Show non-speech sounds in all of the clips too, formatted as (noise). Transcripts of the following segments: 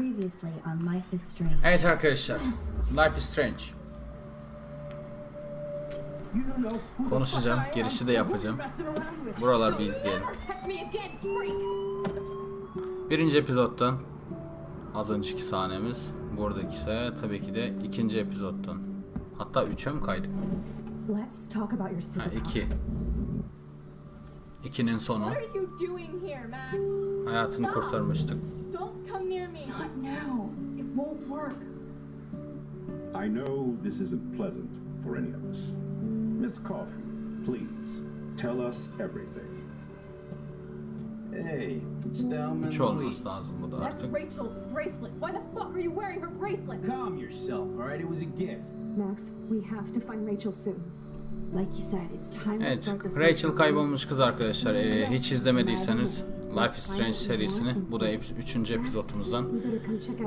Previously on Life is Strange. Evet arkadaşlar. Life is Strange. Konuşacağım. Girişi de yapacağım. Buralar bir izleyelim. Birinci epizottan az önceki sahnemiz. Buradaki ise tabii ki de ikinci epizottan. Hatta üçe mi kaydık? Ha iki. İkinin sonu. Hayatını kurtarmıştık. Don't come near me. Not now. It won't work. I know this isn't pleasant for any of us. Miss Coffee, please tell us everything. Hey, it's Thelma and olması da That's artık. Rachel's bracelet. Why the fuck are you wearing her bracelet? Calm yourself, alright? It was a gift. Max, we have to find Rachel soon. Like you said, it's time to Evet, start the Rachel kaybolmuş kız arkadaşlar. Ee, hiç izlemediyseniz Life is Strange serisini, bu da ep- üçüncü epizodumuzdan.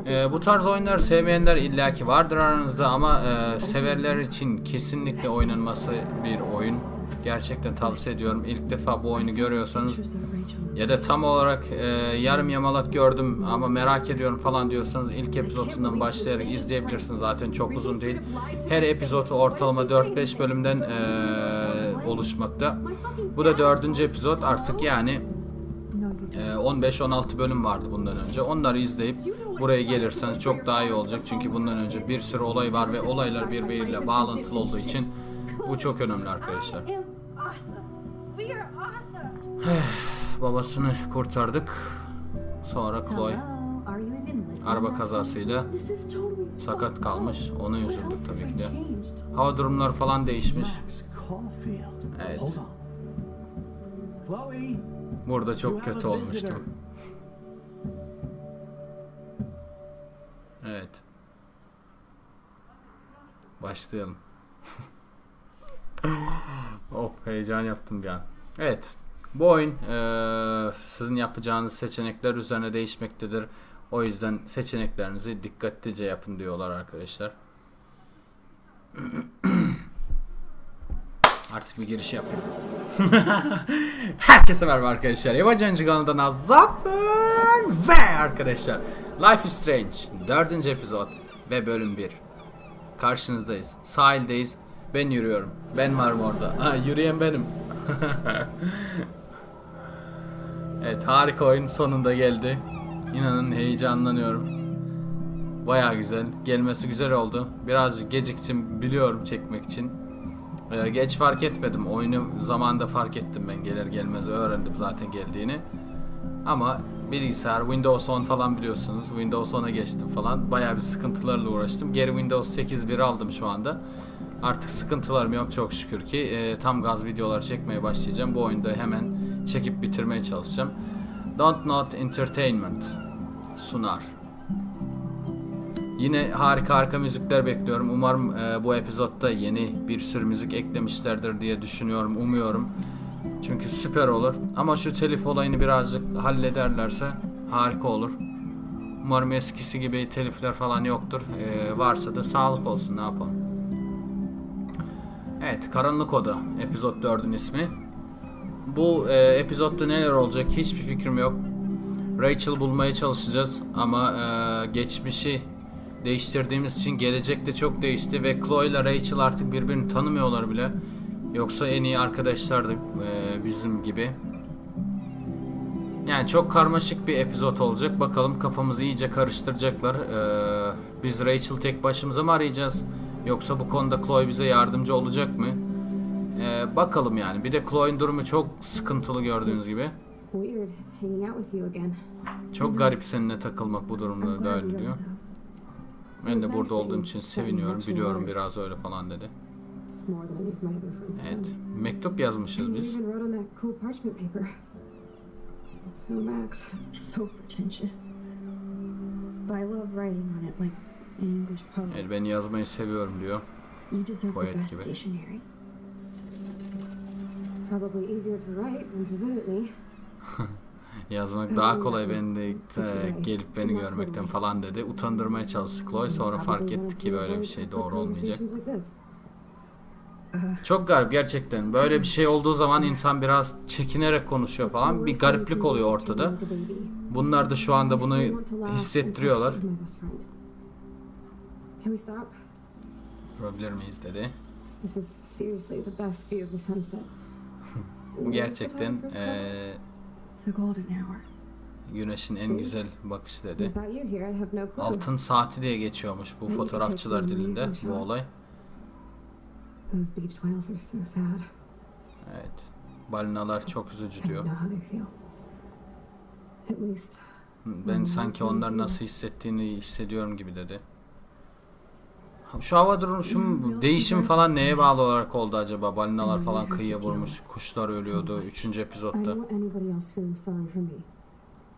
Ee, this bu tarz oyunlar sevmeyenler illaki vardır aranızda ama e, severler için kesinlikle oynanması bir oyun. Gerçekten tavsiye ediyorum. İlk defa bu oyunu görüyorsanız ya da tam olarak e, yarım yamalak gördüm ama merak ediyorum falan diyorsanız ilk epizodundan başlayarak izleyebilirsiniz. Zaten çok uzun değil. Her epizodu ortalama 4-5 bölümden e, oluşmakta. Bu da dördüncü epizod artık yani 15-16 bölüm vardı bundan önce. Onları izleyip buraya gelirseniz çok daha iyi olacak. Çünkü bundan önce bir sürü olay var ve olaylar birbiriyle bağlantılı olduğu için bu çok önemli arkadaşlar. (sighs) Babasını kurtardık. Sonra Chloe araba kazasıyla sakat kalmış. Ona üzüldük tabii ki de. Hava durumları falan değişmiş. Evet. Chloe, Burada çok kötü olmuştum. Evet. Başlayalım. (laughs) of heyecan yaptım bir an. Evet. Bu oyun eee, sizin yapacağınız seçenekler üzerine değişmektedir. O yüzden seçeneklerinizi dikkatlice yapın diyorlar arkadaşlar. (clears throat) Artık bir giriş yapayım. (laughs) Herkese merhaba arkadaşlar. Yabancı Oyuncu kanalından Azap ben ve arkadaşlar Life is Strange 4. epizod ve bölüm 1. Karşınızdayız. Sahildeyiz. Ben yürüyorum. Ben varım orada. Ha, yürüyen benim. (laughs) evet harika oyun sonunda geldi. İnanın heyecanlanıyorum. Baya güzel. Gelmesi güzel oldu. Birazcık geciktim biliyorum çekmek için. Ee, geç fark etmedim. Oyunu zamanında fark ettim ben gelir gelmez öğrendim zaten geldiğini. Ama bilgisayar Windows 10 falan biliyorsunuz. Windows 10'a geçtim falan. Bayağı bir sıkıntılarla uğraştım. Geri Windows 8.1 aldım şu anda. Artık sıkıntılarım yok çok şükür ki. Ee, tam gaz videolar çekmeye başlayacağım. Bu oyunda hemen çekip bitirmeye çalışacağım. Don't Not Entertainment sunar. Yine harika harika müzikler bekliyorum. Umarım e, bu epizodda yeni bir sürü müzik eklemişlerdir diye düşünüyorum, umuyorum. Çünkü süper olur. Ama şu telif olayını birazcık hallederlerse harika olur. Umarım eskisi gibi telifler falan yoktur. E, varsa da sağlık olsun ne yapalım. Evet, Karanlık Oda. Epizod 4'ün ismi. Bu e, epizodda neler olacak hiçbir fikrim yok. Rachel bulmaya çalışacağız ama e, geçmişi değiştirdiğimiz için gelecekte çok değişti ve Chloe ile Rachel artık birbirini tanımıyorlar bile. Yoksa en iyi arkadaşlardı e, bizim gibi. Yani çok karmaşık bir epizod olacak. Bakalım kafamızı iyice karıştıracaklar. E, biz Rachel tek başımıza mı arayacağız? Yoksa bu konuda Chloe bize yardımcı olacak mı? E, bakalım yani. Bir de Chloe'nin durumu çok sıkıntılı gördüğünüz gibi. Çok garip seninle takılmak bu durumda böyle you're diyor. Ben de burada olduğum için seviniyorum. Biliyorum biraz öyle falan dedi. Evet. Mektup yazmışız biz. So Max, so pretentious. But I love writing on it like an English poet. Evet, ben yazmayı seviyorum diyor. You deserve the best gibi. stationery. Probably easier to write than to visit me. (laughs) Yazmak daha kolay ben de e, gelip beni görmekten falan dedi. Utandırmaya çalıştı Chloe. Sonra fark etti ki böyle bir şey doğru olmayacak. Çok garip gerçekten. Böyle bir şey olduğu zaman insan biraz çekinerek konuşuyor falan. Bir gariplik oluyor ortada. Bunlar da şu anda bunu hissettiriyorlar. Durabilir miyiz dedi. Bu (laughs) gerçekten eee. Güneşin en güzel bakışı dedi. Without you here, I'd have no clue. Altın saati diye geçiyormuş bu fotoğrafçılar dilinde bu olay. Those beach whales are so sad. Evet. Balinalar çok üzücü diyor. Ben sanki onlar nasıl hissettiğini hissediyorum gibi dedi. Şu hava durumu, şu değişim falan neye bağlı olarak oldu acaba? Balinalar falan kıyıya vurmuş, kuşlar ölüyordu 3. I epizodda.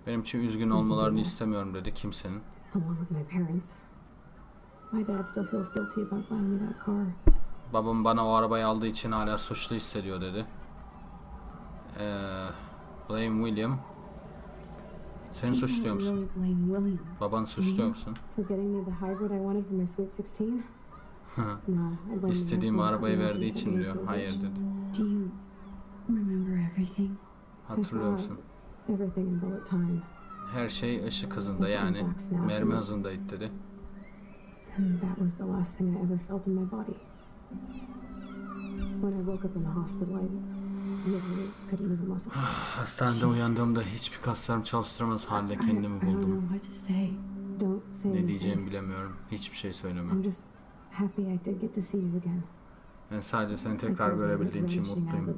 Benim için üzgün olmalarını istemiyorum dedi kimsenin. Babam bana o arabayı aldığı için hala suçlu hissediyor dedi. Ee, blame William. Seni suçluyor musun? Babanı suçluyor musun? for getting me the hybrid I wanted for my Sweet 16. No, I blame the İstediğim arabayı verdiği için diyor. Hayır dedi. Hatırlıyor musun? Her şey ışık hızında yani mermi hızındaydı dedi. That was the last thing I ever felt in my body. When I woke up in the hospital, I (sighs) Hastanede uyandığımda hiçbir kaslarım çalıştıramaz halde kendimi buldum. Ne diyeceğimi bilemiyorum. Hiçbir şey söyleme. I'm just happy I did get to see you again. Ben sadece seni tekrar görebildiğim için mutluyum.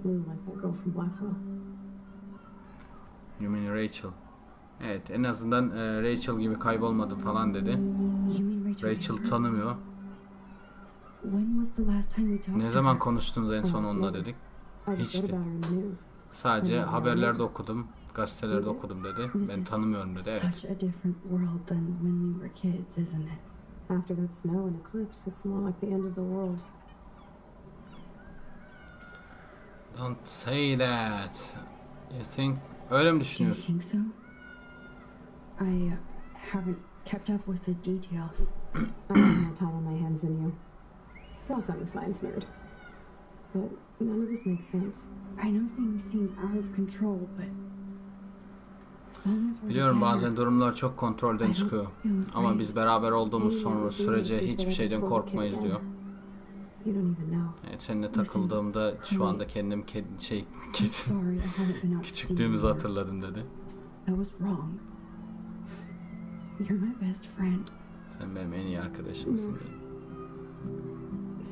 You mean Rachel? Evet en azından e, Rachel gibi kaybolmadım falan dedi. Rachel? Tanımıyor. Ne zaman konuştunuz en son onunla dedik. Hiçti. Sadece haberlerde okudum, gazetelerde okudum dedi. Ben tanımıyorum dedi. Evet. After that snow and eclipse, it's more like the end of the world. Don't say that. You think öyle mi Do you düşünüyorsun? think so? I uh, haven't kept up with the details. I have more time on my hands than you. Plus, I'm a science nerd. But none of this makes sense. I know things seem out of control, but Biliyorum bazen durumlar çok kontrolden çıkıyor. Ama biz beraber olduğumuz sonra sürece hiçbir şeyden korkmayız diyor. Evet, seninle takıldığımda şu anda kendim ked şey küçüklüğümüzü hatırladım dedi. Sen benim en iyi arkadaşımsın.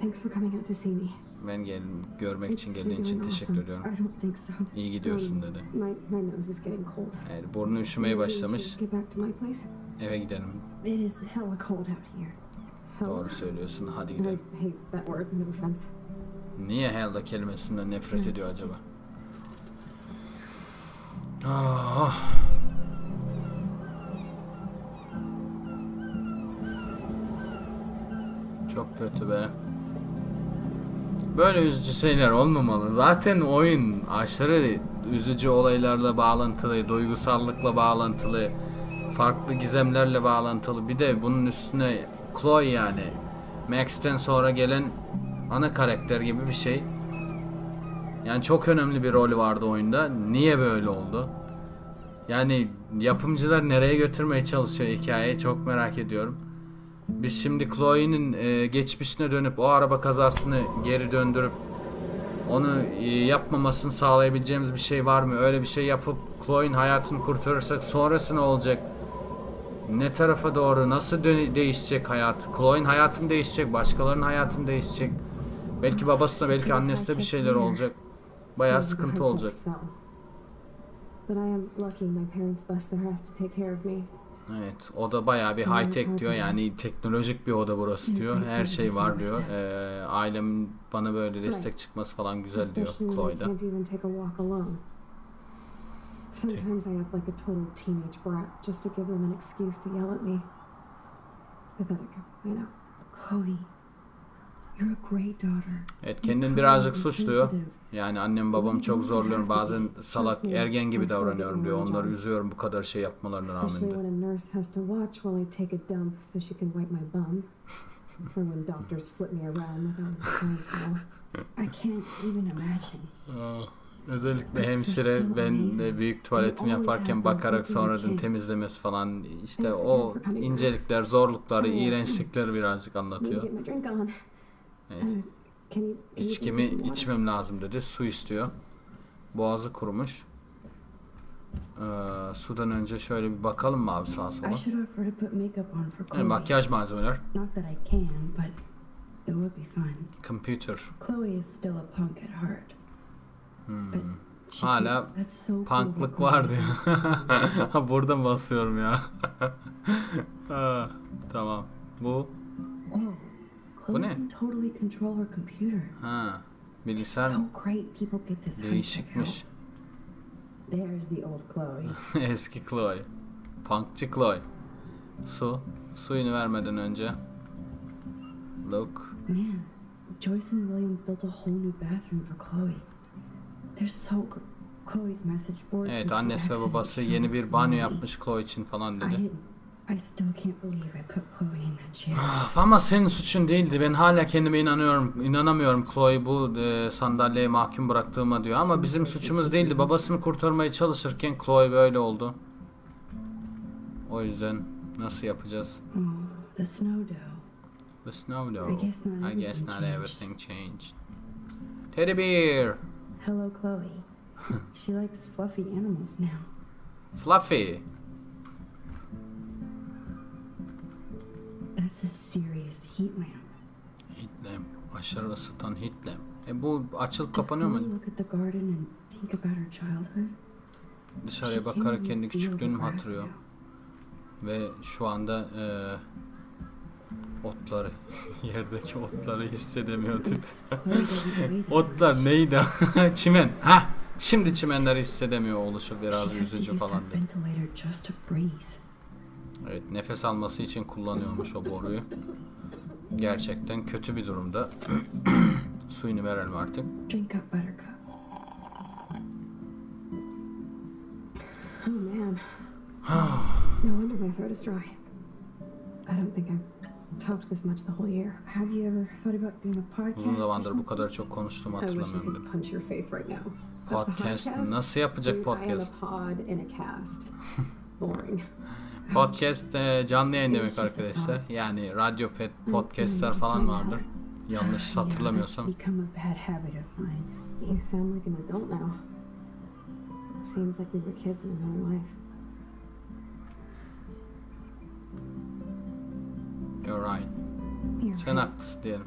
Thanks for coming out to see me. Ben geldim görmek için geldiğin için teşekkür ediyorum. İyi gidiyorsun Um, dedi. Evet, burnu üşümeye başlamış. Eve gidelim. Hella. Doğru söylüyorsun. Hadi gidelim. Niye Helda kelimesinden nefret ediyor acaba? Ah. Çok kötü be. Böyle üzücü şeyler olmamalı. Zaten oyun aşırı üzücü olaylarla bağlantılı, duygusallıkla bağlantılı, farklı gizemlerle bağlantılı. Bir de bunun üstüne Chloe yani Max'ten sonra gelen ana karakter gibi bir şey. Yani çok önemli bir rolü vardı oyunda. Niye böyle oldu? Yani yapımcılar nereye götürmeye çalışıyor hikayeyi çok merak ediyorum. Biz şimdi Chloe'nin e, geçmişine dönüp o araba kazasını geri döndürüp onu e, yapmamasını sağlayabileceğimiz bir şey var mı? Öyle bir şey yapıp Chloe'nin hayatını kurtarırsak sonrası ne olacak? Ne tarafa doğru? Nasıl değişecek hayat? Chloe'nin hayatı mı değişecek? Başkalarının hayatı mı değişecek? Belki babasına, belki annesine bir şeyler olacak. Bayağı sıkıntı olacak. But I am lucky my parents bust their ass to take care of me. Evet, o da bayağı bir high tech diyor. Yani teknolojik bir oda burası diyor. Her şey var diyor. Ee, ailem bana böyle destek çıkması falan güzel diyor Chloe'da. Sometimes I act like a total teenage brat just to give them an excuse to yell at me. Pathetic, I know. Chloe, you're a great daughter. Evet, kendini birazcık suçluyor. Yani annem babam çok zorluyorum. Bazen salak, ergen gibi davranıyorum diyor. Onları üzüyorum bu kadar şey yapmalarına rağmen Especially diyor. when a nurse has to watch while I take a dump so she can wipe my bum. or when doctors flip me around like I was a science ball. I can't even imagine. Özellikle hemşire ben de büyük tuvaletini yaparken bakarak sonradan temizlemesi falan işte o incelikler, zorlukları, iğrençlikleri birazcık anlatıyor. Evet. İçkimi içmem lazım dedi. Su istiyor. Boğazı kurumuş. Ee, sudan önce şöyle bir bakalım mı abi sağa sola? Yani makyaj malzemeler. Computer. Hmm. Hala Punklık var diyor. Ha, (laughs) Buradan basıyorum ya. (laughs) Ha, tamam. Bu Chloe ne? can totally control her computer. ha bilgisayar So great people get this high-tech help. değişikmiş. There's the old Chloe. (laughs) Eski Chloe. Punkçı Chloe. Su. Suyunu vermeden önce. Look. Man, Joyce and William built a whole new bathroom for Chloe. They're so Chloe's message board. Evet annesi ve babası yeni bir banyo yapmış Chloe için falan dedi. Didn't. I still can't believe I put Chloe in that chair. Of, Ama senin suçun değildi. Ben hala kendime inanıyorum. inanamıyorum Chloe bu e, sandalyeye mahkum bıraktığıma diyor. Ama bizim suçumuz değildi. Babasını kurtarmaya çalışırken Chloe böyle oldu. O yüzden nasıl yapacağız? Oh, the snow dough. The snow though. I guess not I guess everything not changed. everything changed. Teddy bear. Hello, Chloe. (laughs) she likes fluffy animals now. Fluffy. A serious heat lamp. Hitlem. Aşırı ısıtan hitlem. E bu açılıp kapanıyor mu? Dışarıya bakarak kendi küçüklüğünü hatırlıyor? Ve şu anda e, otları, (laughs) yerdeki otları hissedemiyor dedi. (laughs) Otlar neydi? (laughs) Çimen. Ha, şimdi çimenleri hissedemiyor oluşu biraz üzücü falan dedi. Evet, nefes alması için kullanıyormuş o boruyu. Gerçekten kötü bir durumda. (clears throat) Suyunu verelim artık. Drink up, Buttercup. Oh man. no wonder my throat is dry. I don't think I've talked this much the whole year. Have you ever thought about doing a podcast? Uzun zamandır bu kadar çok I I hatırlamıyorum dedi. punch your face right now. Podcast nasıl yapacak Dude, I am podcast? a pod in a cast. Boring. (laughs) Podcast e, canlı yayın demek arkadaşlar. Yani radyo pet podcastler falan vardır. Yanlış hatırlamıyorsam. You're right. Sen haklısın diyelim.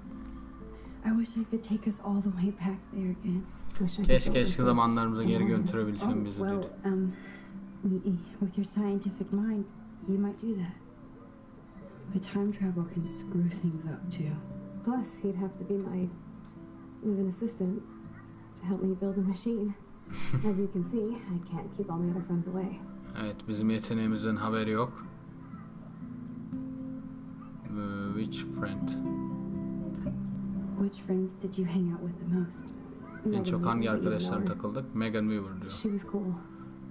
I wish I could take us all the way back there again. Wish I could Keşke eski zamanlarımıza geri Oh, götürebilsen bizi well, dedi. um, with your scientific mind, you might do that. But time travel can screw things up too. Plus, he'd have to be my live-in assistant to help me build a machine. (laughs) As you can see, I can't keep all my other friends away. Evet bizim yeteneğimizden haberi yok. Ee, Which friend? Which friends did you hang out with the most? En Megan çok Weaver, hangi but even arkadaşlara more. takıldık? Megan Weaver diyor. She was cool,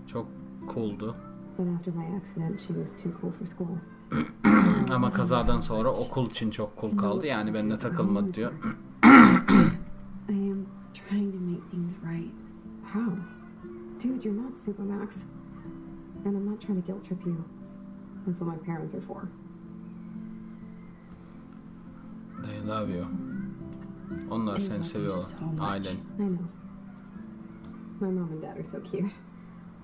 Çok cool'du. But after my accident, she was too cool for school. (clears throat) Ama kazadan sonra okul için çok cool kaldı. Yani benimle takılmadı diyor. (clears throat) I am trying to make things right. How? Dude, you're not Supermax. And I'm not trying to guilt trip you. That's what my parents are for. They love you. Onlar seni seviyorlar. Ailen. I know. My mom and dad are so cute.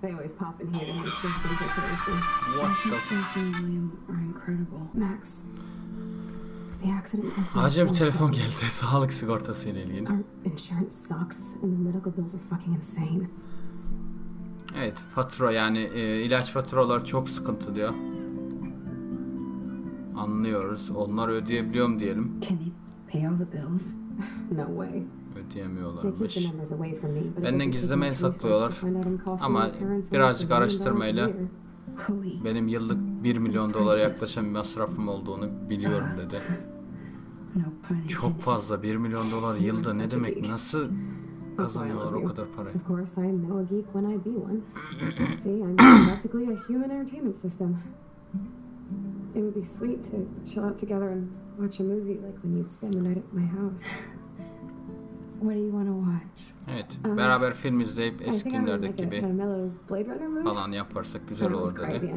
They always pop in here to make sure things are traditional. What the and William are incredible. Max, the accident has been Acil bir so telefon geldi. (laughs) Sağlık sigortası ile ilgili. Our insurance sucks, and the medical bills are fucking insane. Evet fatura yani e, ilaç faturaları çok sıkıntı diyor. Anlıyoruz. Onlar ödeyebiliyorum diyelim. Can they pay all the bills? (laughs) No way. Ödeyemiyorlarmış. Benden gizlemeye saklıyorlar. Ama birazcık araştırmayla benim yıllık 1 milyon dolara yaklaşan bir masrafım olduğunu biliyorum dedi. no pun Çok fazla 1 milyon dolar yılda ne demek? Nasıl kazanıyorlar o kadar parayı? (coughs) It would be sweet to chill out together and watch a movie like when you'd spend the night at my house. Evet, Aa, beraber film izleyip eski günlerdeki gibi falan yaparsak güzel olur dedi. like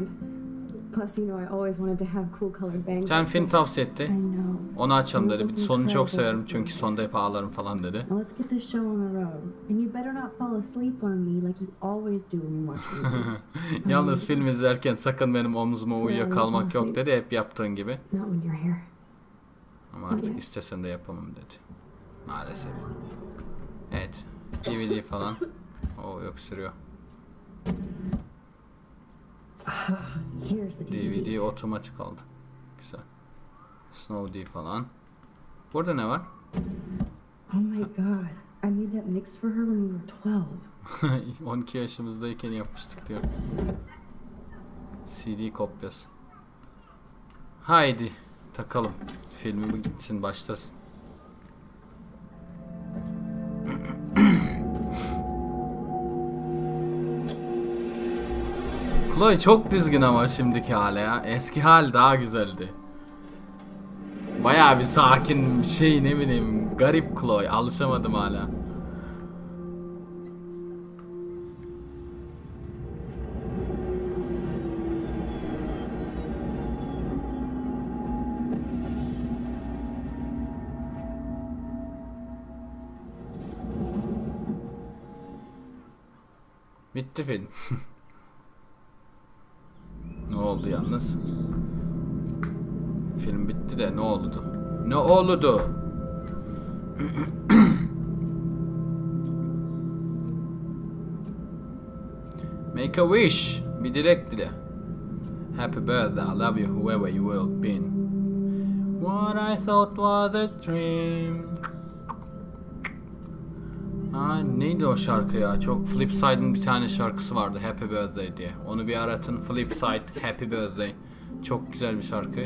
film tavsiye etti. Onu açalım dedi. Sonunu çok severim çünkü sonda hep ağlarım falan dedi. Yalnız film izlerken sakın benim omzuma uyuyakalmak yok dedi. Hep yaptığın gibi. Ama artık istesen de yapamam dedi. Maalesef. Evet. DVD falan. (laughs) O yok sürüyor. DVD otomatik aldı. Güzel. Snow D falan. Burada ne var? Oh my god. I made that mix for her when we were 12. 12 (laughs) yaşımızdayken yapmıştık diyor. CD kopyası. Haydi takalım. Filmi bu gitsin başlasın. Chloe çok düzgün ama şimdiki hali ya. Eski hal daha güzeldi. Bayağı bir sakin bir şey ne bileyim garip Chloe alışamadım hala. Bitti film. (laughs) oldu yalnız? Film bitti de ne oldu? Ne oldu? (coughs) Make a wish. Bir dilek dile. Happy birthday, I love you whoever you will been. What I thought was a dream. Aa, neydi o şarkı ya? Çok Flipside'ın bir tane şarkısı vardı Happy Birthday diye. Onu bir aratın. Flipside Happy Birthday. Çok güzel bir şarkı.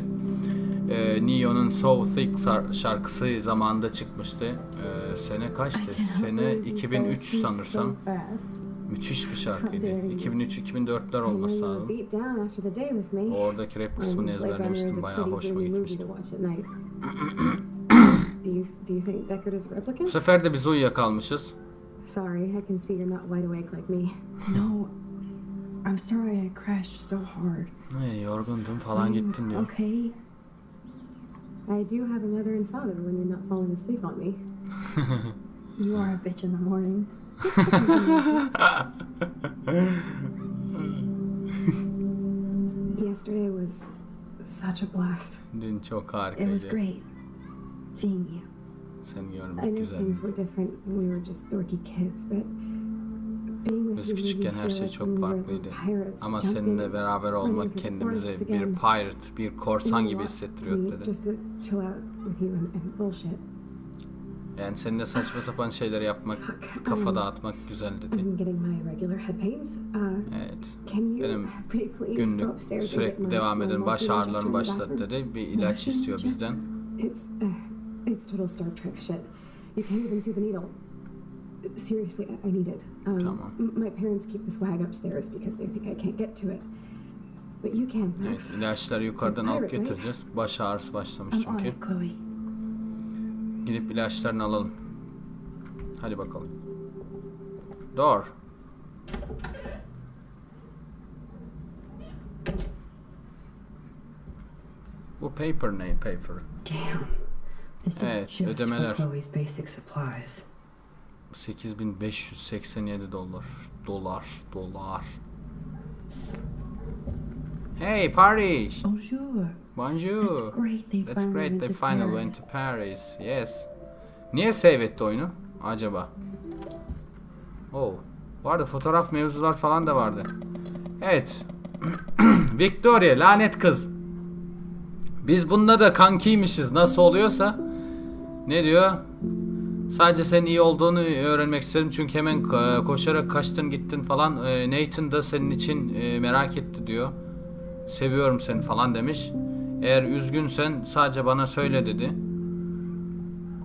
Ee, Neo'nun So Thick şarkısı zamanında çıkmıştı. Ee, sene kaçtı? Sene 2003 sanırsam. Müthiş bir şarkıydı. 2003-2004'ler olması lazım. Oradaki rap kısmını ezberlemiştim. Bayağı hoşuma gitmişti. (clears throat) do you do you think Deckard is a Bu replicant? sefer de biz uyuyakalmışız. Sorry, I can see you're not wide awake like me. No. I'm sorry I crashed so hard. Ay, yorgundum falan gittim diyor. Okay. I do have a mother and father when you're not falling asleep on me. (laughs) You are a bitch in the morning. (laughs) Yesterday was such a blast. Dün çok It was harikaydı. great seeing you. Seni I görmek güzel. things were different when we were just dorky kids, but being with Biz küçükken her şey çok farklıydı. Ama seninle beraber olmak kendimizi bir pirate, bir korsan gibi lot to hissettiriyor me dedi. Yani seninle saçma sapan şeyler yapmak, kafa dağıtmak güzel dedi. Uh, Evet. Benim Günlük sürekli devam eden baş başlat bathroom? dedi. Bir ilaç istiyor bizden. It's total Star Trek shit. You can't even see the needle. Seriously, I, I need it. Um, Tamam. m- My parents keep the swag upstairs because they think I can't get to it. But you can, Max. Evet, ilaçları yukarıdan alıp Pirate, right? getireceğiz. Baş ağrısı başlamış I'm on çünkü. it, Chloe. Gidip ilaçlarını alalım. Hadi bakalım. Door. Bu paper ne paper? Damn. Evet, ödemeler. for Chloe's basic supplies. 8587 dolar. Dolar, dolar. Hey Paris. Bonjour. Bonjour. That's great. They finally went to Paris. Yes. Niye save etti oyunu acaba? Oh. Vardı fotoğraf mevzular falan da vardı. Evet. (clears throat) Victoria lanet kız. Biz bununla da kankiymişiz nasıl oluyorsa. Ne diyor? Sadece senin iyi olduğunu öğrenmek istedim çünkü hemen e, koşarak kaçtın gittin falan. E, Nathan da senin için e, merak etti diyor. Seviyorum seni falan demiş. Eğer üzgünsen sadece bana söyle dedi.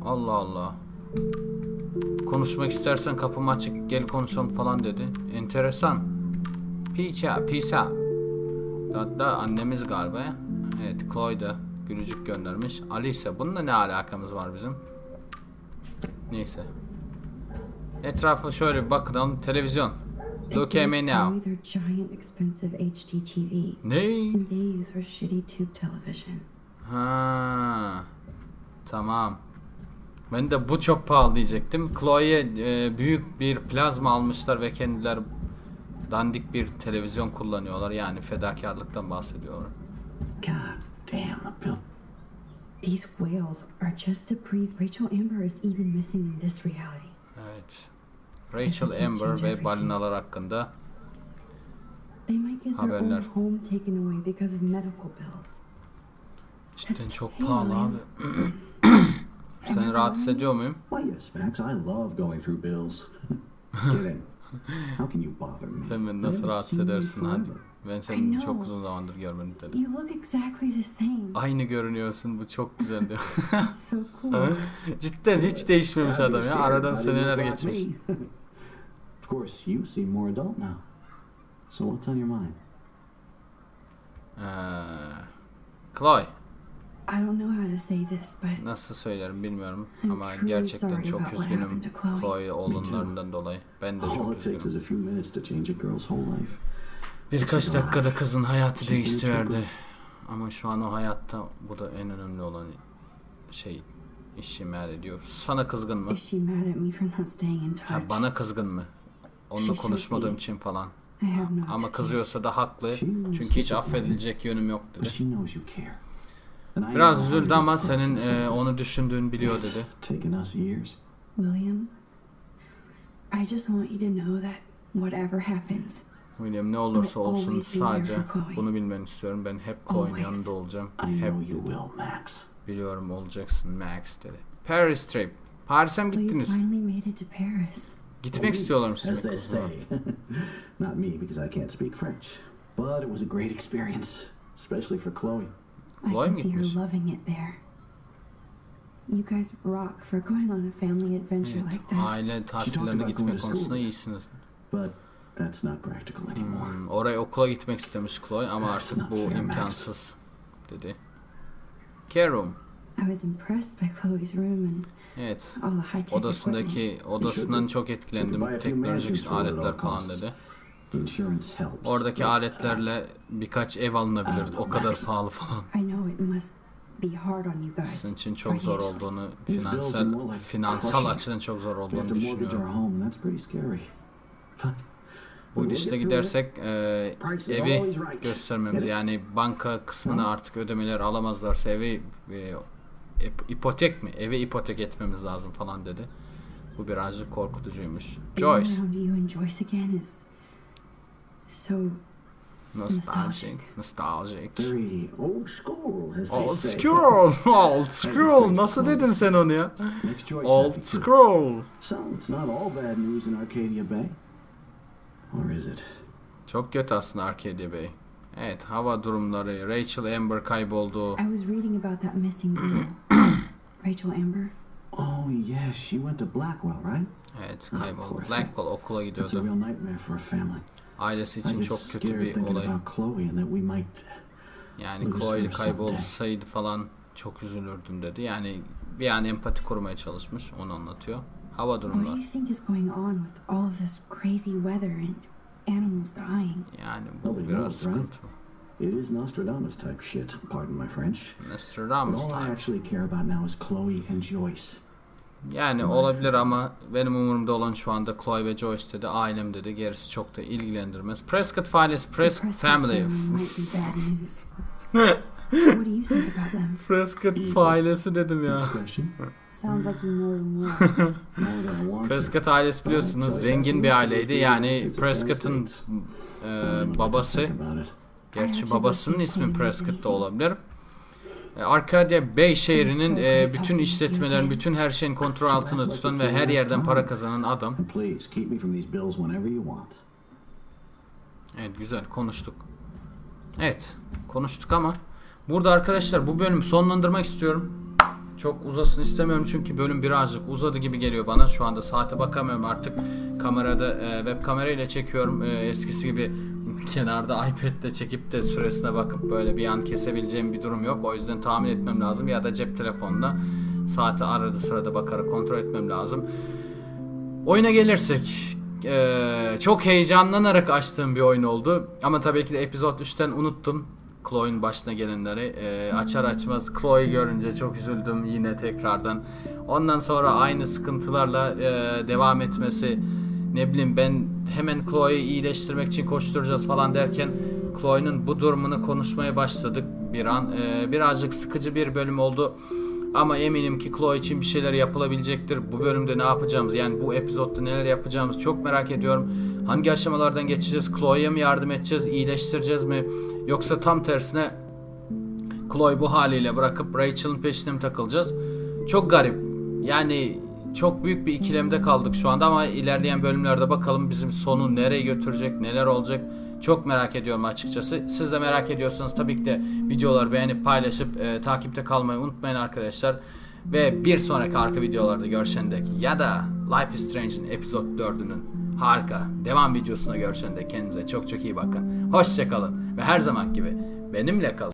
Allah Allah. Konuşmak istersen kapım açık gel konuşalım falan dedi. Enteresan. Peace out. Hatta annemiz galiba. Evet Chloe gülücük göndermiş. Alice bununla ne alakamız var bizim? Neyse. Etrafa şöyle bir bakalım. Televizyon. Look at me now. Ne? Ha. Tamam. Ben de bu çok pahalı diyecektim. Chloe'ye e, büyük bir plazma almışlar ve kendiler dandik bir televizyon kullanıyorlar. Yani fedakarlıktan bahsediyorlar. God damn, the bill. These whales are just to prove Rachel Amber is even missing in this reality. Evet. Rachel Amber ve balinalar hakkında They might get their Haberler. own home taken away because of medical bills. cidden çok pahalı abi. (clears throat) Seni rahatsız ediyor muyum? Why, yes, Max, I love going through bills. (laughs) Get in. How can you bother me? Sen beni I nasıl rahatsız edersin hadi. Ben seni çok uzun zamandır görmedim dedim. You look exactly the same. Aynı görünüyorsun bu çok güzel diyor. (laughs) So cool. Cidden hiç değişmemiş adam ya. Aradan seneler geçmiş. (laughs) of course, you seem more adult now. So what's on your mind? Ee, Chloe I don't know how to say this, but nasıl söylerim bilmiyorum I'm ama gerçekten çok üzgünüm Chloe. Chloe oğlunlarından dolayı. Ben de All çok üzgünüm. Birkaç dakikada kızın hayatı değiştiverdi. Ama şu an o hayatta bu da en önemli olan şey işi meğer ediyor. Sana kızgın mı? mad? Ha, bana kızgın mı? Onunla konuşmadığım için falan. Ama kızıyorsa da haklı. Çünkü hiç affedilecek yönüm yok dedi. Biraz üzüldü ama senin e, onu düşündüğünü biliyor dedi. William, I just want you to know that whatever happens, William ne olursa olsun sadece bunu bilmeni istiyorum. Ben hep Chloe'nin yanında olacağım. Hep dedi. Biliyorum olacaksın Max dedi. Paris trip. Paris'e mi gittiniz? Gitmek istiyorlar As mısınız? they say. (laughs) Not me, because I can't speak French. But it was a great experience, especially for Chloe. I Chloe can mi see her gitmiş? loving it there. You guys rock for going on a family adventure Evet, like that. aile tatillerine gitme konusunda iyisiniz. But that's not practical anymore. Hmm, oraya okula gitmek istemiş Chloe ama artık bu Fair, Max. imkansız dedi. Kerum. I was impressed by Chloe's room and Evet. all the high-tech equipment. Odasındaki odasından çok etkilendim. Teknolojik aletler falan dedi. Insurance helps. Oradaki aletlerle birkaç ev alınabilir. O kadar pahalı falan. I know it must be hard on you guys. Sizin için çok zor olduğunu, These bills are finansal more like finansal crushing. açıdan çok zor olduğunu düşünüyorum. Bu gidişle gidersek e, evi göstermemiz yani banka kısmını artık ödemeler alamazlarsa evi e, ip- ipotek mi? Evi ipotek etmemiz lazım falan dedi. Bu birazcık korkutucuymuş. Joyce. Nostalgic. Nostalgic. Old school, Old (laughs) school. Old school. Nasıl dedin sen onu ya? Old school. So it's not all bad news in Arcadia Bay. Or is it? Çok kötü aslında Arcadia Bay. Evet hava durumları. Rachel Amber kayboldu. I was reading about that missing girl. (clears throat) Rachel Amber. Oh, yes, she went to Blackwell, right? Evet Ah, kayboldu. thing. Blackwell okula That's a gidiyordu. real nightmare for a family. Ailesi için çok kötü bir olay. Yani Chloe kaybolsaydı falan çok üzülürdüm dedi. Yani bir an empati kurmaya çalışmış. Onu anlatıyor. Hava What do durumları. you think is going on with all of this crazy weather and animals dying? Yani bu biraz sıkıntı. It is Nostradamus type shit, pardon my French. Nostradamus all I type. actually care about now is Chloe and Joyce. Yani olabilir ama benim umurumda olan şu anda Chloe ve Joyce dedi. Ailem dedi. Gerisi çok da ilgilendirmez. Prescott The Prescott family. might be bad (laughs) news. (laughs) what do you think about them? Prescott ailesi dedim ya. (laughs) Sounds like you know. More. Prescott ailesi biliyorsunuz zengin bir aileydi. Yani Prescott'ın e, babası. Gerçi babasının ismi Prescott da olabilir. E, Arcadia Bay şehrinin e, bütün işletmelerin, bütün her şeyin kontrol altında tutan ve her yerden para kazanan adam. Evet güzel konuştuk. Evet konuştuk ama burada arkadaşlar bu bölümü sonlandırmak istiyorum. Çok uzasın istemiyorum çünkü bölüm birazcık uzadı gibi geliyor bana. Şu anda saate bakamıyorum artık. Kamerada e, web kamerayla çekiyorum. E, eskisi gibi (laughs) kenarda iPad'le çekip de süresine bakıp böyle bir an kesebileceğim bir durum yok. O yüzden tahmin etmem lazım ya da cep telefonla saate arada sırada bakarak kontrol etmem lazım. Oyuna gelirsek eee, çok heyecanlanarak açtığım bir oyun oldu. Ama tabii ki de epizod 3'ten unuttum. Chloe'nin başına gelenleri. Eee, açar açmaz Chloe görünce çok üzüldüm yine tekrardan. Ondan sonra aynı sıkıntılarla eee, devam etmesi ne bileyim ben hemen Chloe'yi iyileştirmek için koşturacağız falan derken Chloe'nin bu durumunu konuşmaya başladık bir an. Eee, birazcık sıkıcı bir bölüm oldu. Ama eminim ki Chloe için bir şeyler yapılabilecektir. Bu bölümde ne yapacağımız yani bu epizodda neler yapacağımız çok merak ediyorum. Hangi aşamalardan geçeceğiz? Chloe'ye mi yardım edeceğiz? iyileştireceğiz mi? Yoksa tam tersine Chloe bu haliyle bırakıp Rachel'ın peşine mi takılacağız? Çok garip. Yani çok büyük bir ikilemde kaldık şu anda ama ilerleyen bölümlerde bakalım bizim sonu nereye götürecek, neler olacak. Çok merak ediyorum açıkçası. Siz de merak ediyorsanız tabii ki de videoları beğenip paylaşıp e, takipte kalmayı unutmayın arkadaşlar. Ve bir sonraki arka videolarda görüşene dek ya da Life is Strange'in epizod 4'ünün harika devam videosuna görüşene dek kendinize çok çok iyi bakın. Hoşçakalın ve her zaman gibi benimle kalın.